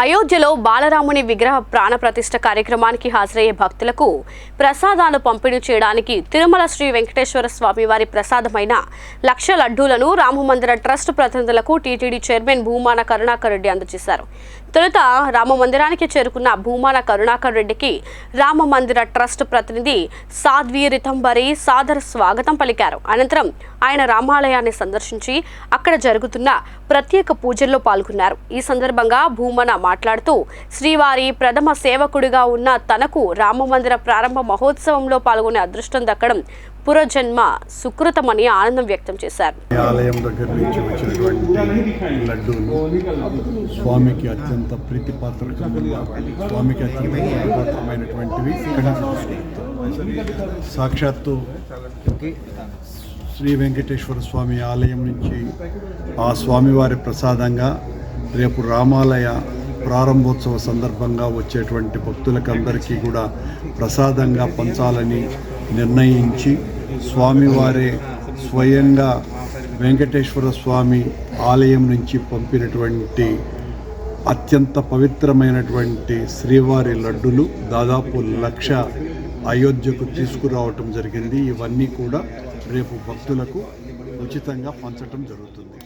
అయోధ్యలో బాలరాముని విగ్రహ ప్రాణ ప్రతిష్ఠ కార్యక్రమానికి హాజరయ్యే భక్తులకు ప్రసాదాలు పంపిణీ చేయడానికి తిరుమల శ్రీ వెంకటేశ్వర స్వామి వారి ప్రసాదమైన లక్ష లడ్డూలను రామమందిర ట్రస్ట్ ప్రతినిధులకు టీటీడీ చైర్మన్ భూమాన కరుణాకర్ రెడ్డి అందజేశారు. తొలుత రామమందిరానికి చేరుకున్న భూమాన కరుణాకర్ రెడ్డికి రామమందిర ట్రస్ట్ ప్రతినిధి సాధ్వి రితంబరి సాదర స్వాగతం పలికారు. అనంతరం ఆయన రామాలయాన్ని సందర్శించి అక్కడ జరుగుతున్న ప్రత్యేక పూజల్లో పాల్గొన్నారు. ఈ సందర్భంగా భూమన మాట్లాడుతూ శ్రీవారి ప్రథమ సేవకుడిగా ఉన్న తనకు రామమందిర ప్రారంభ మహోత్సవంలో పాల్గొనే అదృష్టం దక్కడం పురజన్మ సుకృతమని ఆనందం వ్యక్తం చేశారు. ఆలయం దగ్గర నుంచి వచ్చినటువంటి లడ్డూలు స్వామికి అత్యంత ప్రీతిపాత్రకమైన స్వామికి అత్యంత ప్రీతిపాత్రమైనటువంటివి సాక్షాత్తు శ్రీ వెంకటేశ్వర స్వామి ఆలయం నుంచి ఆ స్వామివారి ప్రసాదంగా రేపు రామాలయ ప్రారంభోత్సవ సందర్భంగా వచ్చేటువంటి భక్తులకందరికీ కూడా ప్రసాదంగా పంచాలని నిర్ణయించి స్వామివారే స్వయంగా వెంకటేశ్వర స్వామి ఆలయం నుంచి పంపినటువంటి అత్యంత పవిత్రమైనటువంటి శ్రీవారి లడ్డులు దాదాపు లక్ష అయోధ్యకు తీసుకురావటం జరిగింది. ఇవన్నీ కూడా రేపు భక్తులకు ఉచితంగా పంచటం జరుగుతుంది.